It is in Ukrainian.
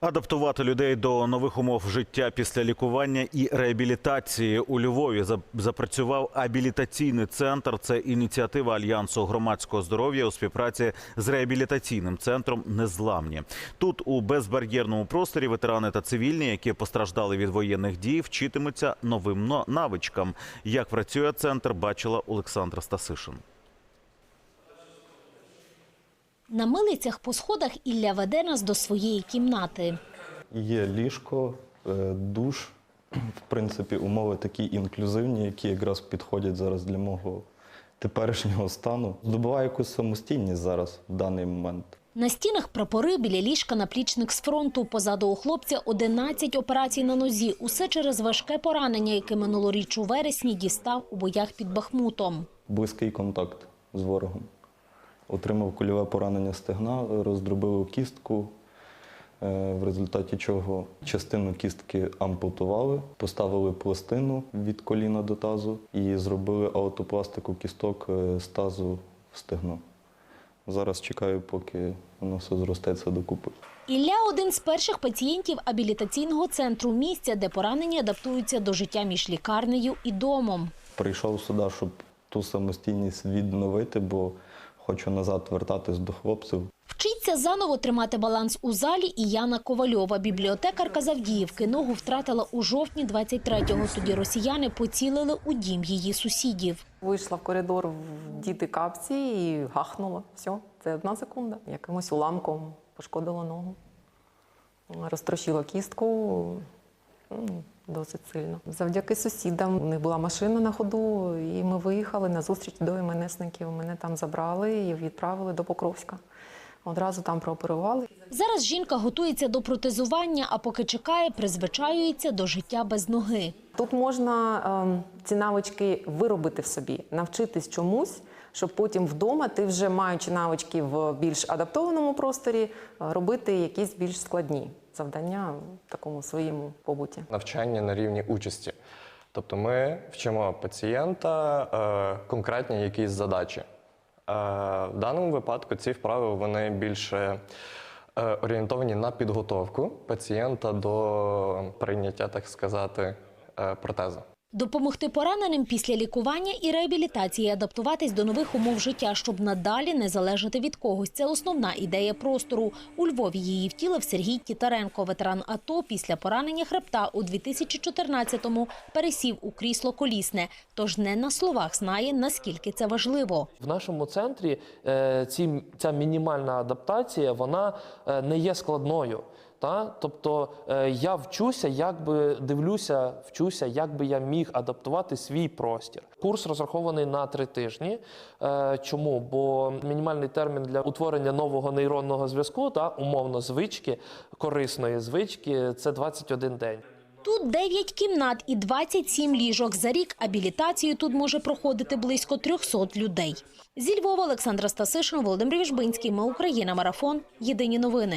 Адаптувати людей до нових умов життя після лікування і реабілітації у Львові запрацював абілітаційний центр. Це ініціатива Альянсу громадського здоров'я у співпраці з реабілітаційним центром Незламні. Тут у безбар'єрному просторі ветерани та цивільні, які постраждали від воєнних дій, вчитимуться новим навичкам. Як працює центр, бачила Олександра Стасишин. На милицях по сходах Ілля веде нас до своєї кімнати. Є ліжко, е, душ. В принципі, умови такі інклюзивні, які якраз підходять зараз для мого теперішнього стану. Здобуваю якусь самостійність зараз в даний момент. На стінах прапори біля ліжка наплічник з фронту. Позаду у хлопця 11 операцій на нозі. Усе через важке поранення, яке минулоріч у вересні дістав у боях під Бахмутом. Близький контакт з ворогом. Отримав кульове поранення стегна, роздробив кістку, е, в результаті чого частину кістки ампутували, поставили пластину від коліна до тазу і зробили аутопластику кісток е, з тазу в стегно. Зараз чекаю, поки воно все зростеться докупи. Ілля – один з перших пацієнтів абілітаційного центру місця, де поранені адаптуються до життя між лікарнею і домом. Прийшов сюди, щоб ту самостійність відновити, бо хочу назад вертатись до хлопців. Вчиться заново тримати баланс у залі і Яна Ковальова. Бібліотекарка Завдіївки ногу втратила у жовтні 23-го. Тоді росіяни поцілили у дім її сусідів. Вийшла в коридор в діти капці і гахнула. Все, це одна секунда. Якимось уламком пошкодила ногу. Розтрощила кістку досить сильно. Завдяки сусідам. У них була машина на ходу, і ми виїхали на зустріч до МНСників. Мене там забрали і відправили до Покровська. Одразу там прооперували. Зараз жінка готується до протезування, а поки чекає, призвичаюється до життя без ноги. Тут можна ем, ці навички виробити в собі, навчитись чомусь, щоб потім вдома ти вже маючи навички в більш адаптованому просторі, е, робити якісь більш складні завдання в такому своєму побуті. навчання на рівні участі. Тобто ми вчимо пацієнта е, конкретні якісь задачі. Е, в даному випадку ці вправи вони більше е, орієнтовані на підготовку пацієнта до прийняття, так сказати, е, протезу. Допомогти пораненим після лікування і реабілітації адаптуватись до нових умов життя, щоб надалі не залежати від когось. Це основна ідея простору. У Львові її втілив Сергій Тітаренко, ветеран АТО. Після поранення хребта у 2014-му пересів у крісло колісне. Тож не на словах знає, наскільки це важливо. В нашому центрі е, ці, ця мінімальна адаптація вона е, не є складною. Та? Тобто е, я вчуся, як би дивлюся, вчуся, як би я міг адаптувати свій простір. Курс розрахований на три тижні. Е, чому? Бо мінімальний термін для утворення нового нейронного зв'язку, та, умовно звички, корисної звички це 21 день. Тут 9 кімнат і 27 ліжок. За рік абілітацію тут може проходити близько 300 людей. Зі Львова Олександра Стасишин, Володимир Віжбинський. Ми Україна. Марафон. Єдині новини.